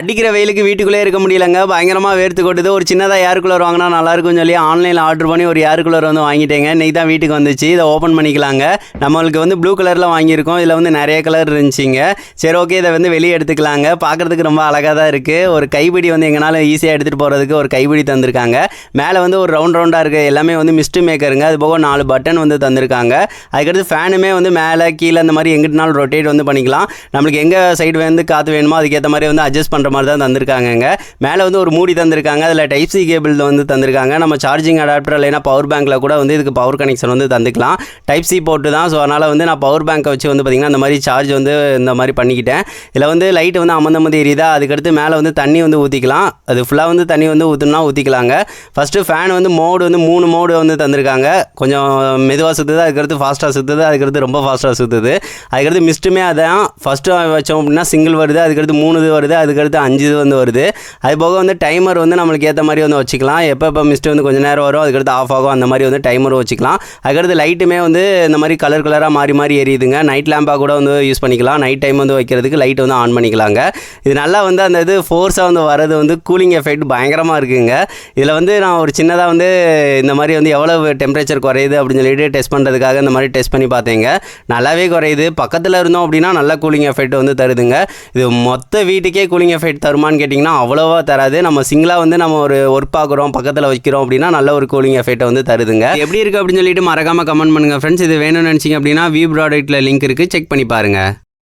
அடிக்கிற வெயிலுக்கு வீட்டுக்குள்ளே இருக்க முடியலங்க. பயங்கரமாக வேர்த்து கொட்டுது. ஒரு சின்னதாக ஏர் கூலர் வாங்கினா நல்லா இருக்கும்னு சொல்லி ஆன்லைனில் ஆர்டர் பண்ணி ஒரு ஏர் கூலர் வந்து வாங்கிட்டேங்க. இன்னைக்கு தான் வீட்டுக்கு வந்துச்சு. இதை ஓப்பன் பண்ணிக்கலாங்க. நம்மளுக்கு வந்து ப்ளூ கலரில் வாங்கியிருக்கோம். இதில் வந்து நிறைய கலர் இருந்துச்சுங்க. சரி ஓகே இதை வந்து வெளியே எடுத்துக்கலாங்க. பார்க்குறதுக்கு ரொம்ப அழகாக தான் இருக்குது ஒரு கைப்பிடி வந்து எங்களால் ஈஸியாக எடுத்துகிட்டு போகிறதுக்கு ஒரு கைப்பிடி தந்திருக்காங்க. மேலே வந்து ஒரு ரவுண்ட் ரவுண்டாக இருக்குது எல்லாமே வந்து மிஸ்டு மேக்கருங்க அது போக நாலு பட்டன் வந்து தந்திருக்காங்க. அதுக்கடுத்து ஃபேனுமே வந்து மேலே கீழே அந்த மாதிரி எங்கிட்டனாலும் ரொட்டேட் வந்து பண்ணிக்கலாம். நம்மளுக்கு எங்கே சைடு வந்து காற்று வேணுமோ அதுக்கேற்ற மாதிரி வந்து அட்ஜஸ்ட் பண்ணுற மாதிரி தான் தந்திருக்காங்கங்க. மேலே வந்து ஒரு மூடி தந்திருக்காங்க. அதில் டைப் சி கேபிள் வந்து தந்திருக்காங்க. நம்ம சார்ஜிங் அடாப்டர் இல்லைனா பவர் பேங்க்கில் கூட வந்து இதுக்கு பவர் கனெக்ஷன் வந்து தந்துக்கலாம். டைப் சி போட்டு தான். ஸோ அதனால் வந்து நான் பவர் பேங்க்கை வச்சு வந்து பார்த்திங்கன்னா அந்த மாதிரி சார்ஜ் வந்து இந்த மாதிரி பண்ணிக்கிட்டேன். இதில் வந்து லைட் வந்து அமர்ந்த எரியுதா? அதுக்கடுத்து மேலே வந்து தண்ணி வந்து ஊற்றிக்கலாம் அது ஃபுல்லாக வந்து தண்ணி வந்து ஊற்றுனா ஊற்றிக்கலாங்க ஃபஸ்ட்டு ஃபேன் வந்து மோடு வந்து மூணு மோடு வந்து தந்திருக்காங்க. கொஞ்சம் மெதுவாக சுற்றுது அதுக்கடுத்து ஃபாஸ்ட்டாக சுற்றுது அதுக்கடுத்து ரொம்ப ஃபாஸ்ட்டாக சுற்றுது அதுக்கடுத்து மிஸ்ட்டுமே அதான். ஃபஸ்ட்டு வச்சோம் அப்படின்னா சிங்கிள் வருது அதுக்கடுத்து மூணு இது வருது அதுக்கடுத்து அஞ்சு இது வந்து வருது. அது போக வந்து டைமர் வந்து நம்மளுக்கு ஏற்ற மாதிரி வந்து வச்சுக்கலாம். எப்போ எப்போ மிஸ்ட்டு வந்து கொஞ்சம் நேரம் வரும் அதுக்கடுத்து ஆஃப் ஆகும் அந்த மாதிரி வந்து டைமரும் வச்சுக்கலாம். அதுக்கடுத்து லைட்டுமே வந்து இந்த மாதிரி கலர் கலராக மாறி மாறி எரியுதுங்க. நைட் லேம்பாக கூட வந்து யூஸ் பண்ணிக்கலாம். நைட் டைம் வந்து வைக்கிறதுக்கு லைட் வந்து ஆன் பண்ணிக்கலாங்க. இது நல்லா வந்து அந்த இது ஃபோர்ஸாக வந்து வரது வந்து கூலிங் எஃபெக்ட் பயங்கரமாக இருக்குங்க. இதில் வந்து நான் ஒரு சின்னதாக வந்து இந்த மாதிரி வந்து எவ்வளோ டெம்பரேச்சர் குறையுது அப்படின்னு சொல்லிட்டு டெஸ்ட் பண்ணுறதுக்காக இந்த மாதிரி டெஸ்ட் பண்ணி பார்த்தேங்க. நல்லாவே குறையுது. பக்கத்தில் இருந்தோம் அப்படின்னா நல்ல கூலிங் எஃபெக்ட் வந்து தருதுங்க. இது மொத்த வீட்டுக்கே கூலிங் எஃபெக்ட் தருமான்னு கேட்டிங்கன்னா அவ்வளோவா தராது. நம்ம சிங்கிளாக வந்து நம்ம ஒரு ஒர்க் பார்க்குறோம் பக்கத்தில் வைக்கிறோம் அப்படின்னா நல்ல ஒரு கூலிங் எஃபெக்ட்டை வந்து தருதுங்க. எப்படி இருக்குது அப்படின்னு சொல்லிட்டு மறக்காமல் கமெண்ட் பண்ணுங்கள் ஃப்ரெண்ட்ஸ் இது வேணும்னு நினச்சிங்க அப்படின்னா வியூ ப்ராடக்ட்டில் லிங்க் இருக்குது செக் பண்ணி பாருங்கள்